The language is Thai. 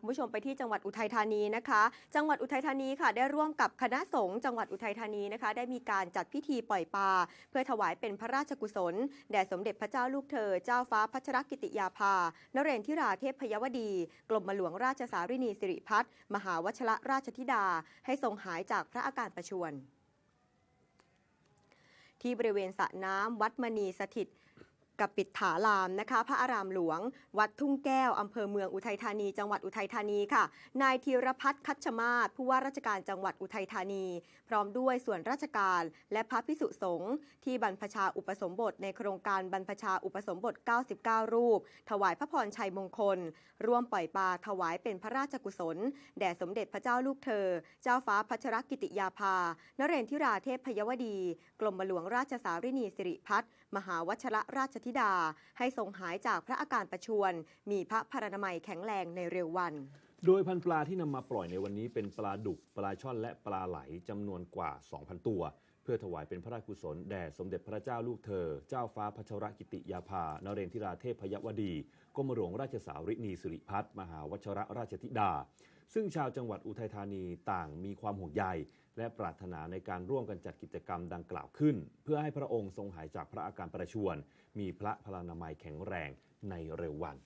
คุณผู้ชมไปที่จังหวัดอุทัยธานีนะคะ จังหวัดอุทัยธานีค่ะได้ร่วมกับคณะสงฆ์จังหวัดอุทัยธานีนะคะ ได้มีการจัดพิธีปล่อยปลาเพื่อถวายเป็นพระราชกุศลแด่สมเด็จพระเจ้าลูกเธอ เจ้าฟ้าพัชรกิติยาภานเรนทิราเทพพยวดี กรมหลวงราชสารินีสิริพัฒน์มหาวชรราชธิดา ให้ทรงหายจากพระอาการประชวรที่บริเวณสระน้ำวัดมณีสถิต กับปิดถารามนะคะ พระอารามหลวง วัดทุ่งแก้ว อำเภอเมืองอุทัยธานี จังหวัดอุทัยธานีค่ะ นายธีรพัฒน์คัชมาศผู้ว่าราชการจังหวัดอุทัยธานี พร้อมด้วยส่วนราชการและพระพิสุสงฆ์ที่บรรพชาอุปสมบทในโครงการบรรพชาอุปสมบท 99 รูป ถวายพระพรชัยมงคล ร่วมปล่อยปลาถวายเป็นพระราชกุศล แด่สมเด็จพระเจ้าลูกเธอ เจ้าฟ้าพัชรกิติยาภานเรนทิราเทพพยวดี กรมหลวงราชสารินีสิริพัฒน์มหาวชรราชธิดา ให้ทรงหายจากพระอาการประชวรมีพระพรรณนามัยแข็งแรงในเร็ววัน โดยพันธุ์ปลาที่นำมาปล่อยในวันนี้เป็นปลาดุก ปลาช่อนและปลาไหลจำนวนกว่า 2,000 ตัว เพื่อถวายเป็นพระราชกุศลแด่สมเด็จพระเจ้าลูกเธอ เจ้าฟ้าพัชรกิติยาภานเรนทิราเทพพยวดีกรมหลวงราชสาวรินีสิริพัฒน์มหาวชรราชธิดา ซึ่งชาวจังหวัดอุทัยธานีต่างมีความห่วงใยและปรารถนาในการร่วมกันจัดกิจกรรมดังกล่าวขึ้น เพื่อให้พระองค์ทรงหายจากพระอาการประชวรมีพระพลานามัยแข็งแรงในเร็ววัน